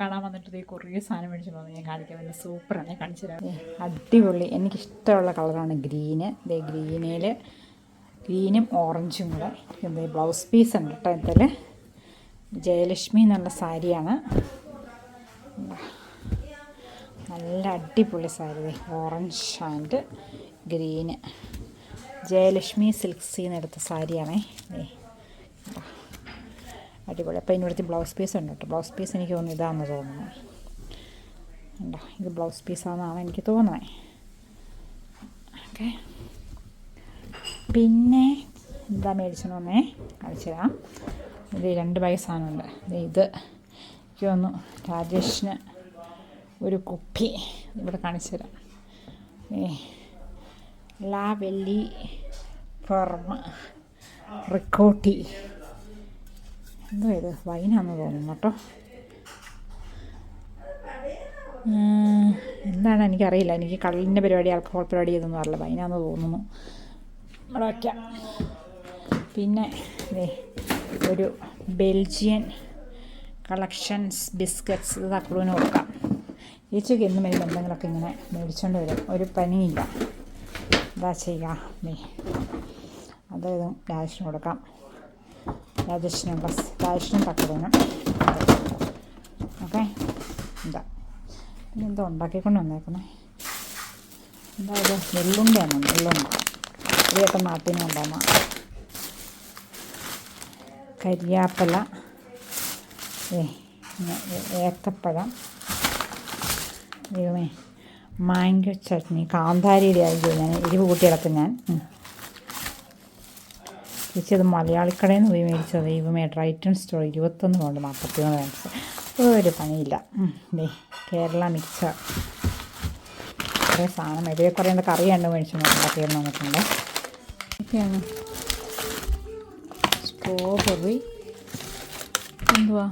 കാണാൻ വന്നിട്ട് ഈ കുറേ സാധനം മേടിച്ചിട്ട് ഞാൻ കാണിക്കാൻ വേണ്ടി സൂപ്പറാണ് ഞാൻ കാണിച്ചു തരാം. അടിപൊളി. എനിക്കിഷ്ടമുള്ള കളറാണ് ഗ്രീന്. ഇതേ ഗ്രീനിൽ ഗ്രീനും ഓറഞ്ചും കൂടെ. എന്ത് ബ്ലൗസ് പീസ് ഉണ്ട് കേട്ടോ ഇതിൽ ജയലക്ഷ്മി എന്നുള്ള സാരിയാണ്. നല്ല അടിപൊളി sari orange and green. Jayalakshmi സിൽക്സിൽ നിന്ന് എടുത്ത സാരിയാണേ. അടിപൊളി. അപ്പോൾ ഇതിനടുത്ത് ബ്ലൗസ് പീസ് ഉണ്ട് കേട്ടോ. ബ്ലൗസ് പീസ് എനിക്ക് തോന്നുന്നു ഇതാണെന്ന് തോന്നുന്നു. ഉണ്ടോ ഇത് ബ്ലൗസ് പീസാണെന്നാണ് എനിക്ക് തോന്നുന്നത് ഓക്കെ പിന്നെ എന്താ മേടിച്ചെന്ന് തോന്നേ കാണിച്ചു തരാം. ഇത് രണ്ട് ദേ ഇത് എനിക്ക് തോന്നുന്നു രാജേഷിന് ഒരു കുപ്പി ഇവിടെ കാണിച്ചു തരാം. ലാവെല്ലി ഫർമ റിക്കോട്ടി. എന്തോ ഇത് വൈനാന്ന് തോന്നുന്നു കേട്ടോ. എന്താണ് എനിക്കറിയില്ല. എനിക്ക് കള്ളിന്റെ പരിപാടി ആൽക്കഹോൾ പരിപാടി ഇതൊന്നും അറിയില്ല. വൈനാന്ന് തോന്നുന്നു. ഇവിടെ പിന്നെ ഒരു ബെൽജിയൻ കളക്ഷൻസ് ബിസ്ക്കറ്റ്സ് ഇത് തക്കളൂന് കൊടുക്കാം. ചേച്ചിക്ക് എന്നും വരുമ്പോൾ എന്തെങ്കിലുമൊക്കെ ഇങ്ങനെ മേടിച്ചുകൊണ്ട് വരും. ഒരു പനിയില്ല. എന്താ ചെയ്യുക അത് ഇതും ഡാഷിന് കൊടുക്കാം. രാജേഷിനും ബസ് രാജേഷിനും വേണം ഓക്കെ? എന്താ പിന്നെ എന്താ ഉണ്ടാക്കിക്കൊണ്ട് വന്നേക്കുന്നത് എന്താ ഇത്? വെള്ളുണ്ടയാണ് വെള്ളുണ്ട നാട്ടിൽ നിന്ന് കൊണ്ടുവന്ന. കരിയാപ്പല. ഏത്തപ്പഴം. ദൈവമേ. മാങ്കോ ചട്നി. കാന്താരിയുടെ ആയിരിക്കും ഞാൻ. എരിവ് കൂട്ടിയിടക്കും ഞാൻ. ചേച്ചി മലയാളിക്കടയിൽ നിന്ന് പോയി മേടിച്ചത്. ദൈവമേ ഡ്രൈറ്റൺ സ്റ്റോർ ഇരുപത്തൊന്ന് കൊണ്ട് നാൽപ്പത്തി മൂന്ന് മേടിച്ചത് ഒരു പണിയില്ല. കേരള മിക്സർ കുറേ സാധനം ഇതേ കുറേ എന്താ കറിയുണ്ട് മേടിച്ചു ഉണ്ടാക്കിയെന്ന് വന്നിട്ടുണ്ട്. ഒക്കെയാണ് സ്ട്രോബെറി എന്തുവാ?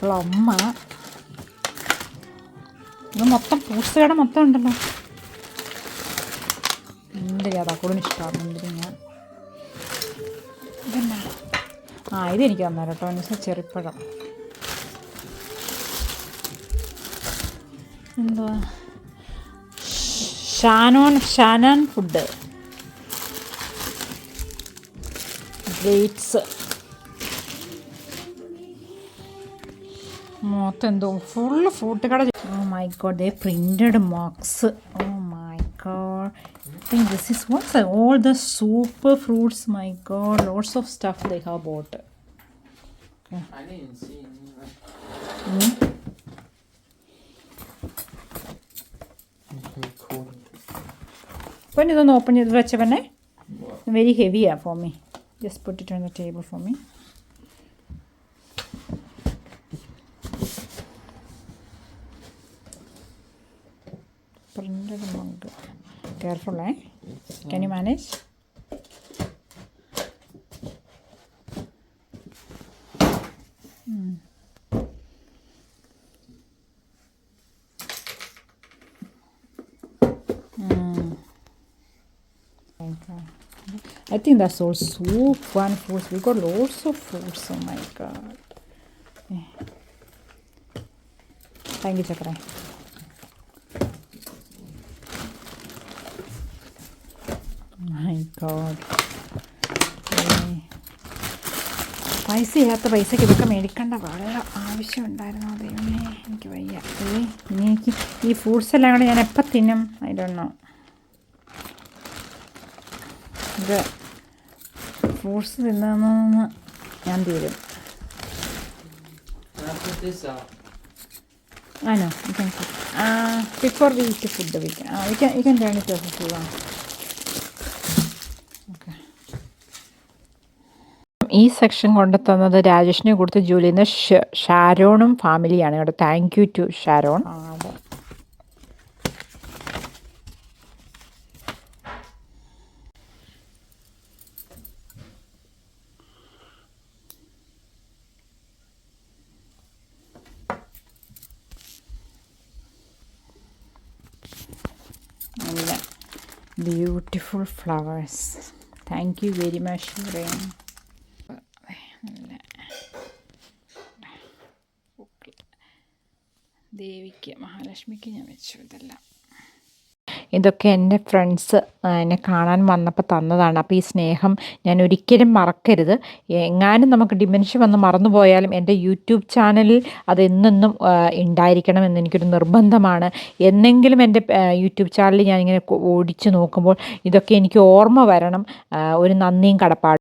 പ്ലമ്മ ഇത് മൊത്തം കട മൊത്തം ഉണ്ടല്ലോ. മുന്തിരി അതാ കൂടുതൽ ഇഷ്ടമാണ്. മുന്തിരി ഞാൻ? ഇതെന്നാ ആ ഇതെനിക്ക് തന്നേരം കേട്ടോ. എന്ന് വെച്ചാൽ ചെറുപ്പഴം. എന്തുവാ? Shannon ഷാനാൻ food. ഡേറ്റ്സ് മൊത്തം എന്തോ ഫുള്ള് ഫ്രൂട്ട് കട. My printed mocks think this is what's that? all the super fruits my god lots of stuff they have bought I didn't see any. open it, പിന്നെ Very heavy ചെയ്ത് for me. Just put it on the table for me. Printed for careful, eh? Can you manage? Hmm. Hmm. I think that's all soup, one fruits. We got lots of fruits. Oh my god. Thank you, Chakra. God. Eh. പൈസ ഇല്ലാത്ത പൈസക്ക് ഇതൊക്കെ മേടിക്കേണ്ട. വളരെ ആവശ്യമുണ്ടായിരുന്നു. ദൈവമേ എനിക്ക് വയ്യ. ഏ ഇനി എനിക്ക് ഈ ഫ്രൂട്ട്സ് എല്ലാം കൂടെ ഞാൻ എപ്പോൾ തിന്നും? ഐ ഡോണ്ട് നോ ഇത് ഫ്രൂട്ട്സ് തിന്നാമെന്ന് ഞാൻ തീരും? ആണോ before we eat food we we can you can turn it off food okay ഈ സെക്ഷൻ കൊണ്ടു തന്നത് രാജേഷിനെ കൊടുത്ത് ജോലിന്ന് ഷാരോണും ഫാമിലിയാണ് കേട്ടോ thank you to Sharon. Beautiful flowers thank you very much rain നല്ല ദേവിക്ക് മഹാലക്ഷ്മിക്ക് ഞാൻ വെച്ചു ഇതെല്ലാം ഇതൊക്കെ എന്റെ ഫ്രണ്ട്സ് എന്നെ കാണാൻ വന്നപ്പോൾ തന്നതാണ്. അപ്പോൾ ഈ സ്നേഹം ഞാൻ ഒരിക്കലും മറക്കരുത്. എങ്ങാനും നമുക്ക് ഡിമെൻഷൻ വന്ന് മറന്നു പോയാലും എന്റെ യൂട്യൂബ് ചാനലിൽ അത് എന്നെന്നും ഉണ്ടായിരിക്കണം എന്ന് എനിക്കൊരു നിർബന്ധമാണ്. എന്നെങ്കിലും എന്റെ യൂട്യൂബ് ചാനലിൽ ഞാനിങ്ങനെ ഓടിച്ച് നോക്കുമ്പോൾ ഇതൊക്കെ എനിക്ക് ഓർമ്മ വരണം. ഒരു നന്ദിയും കടപ്പാടും.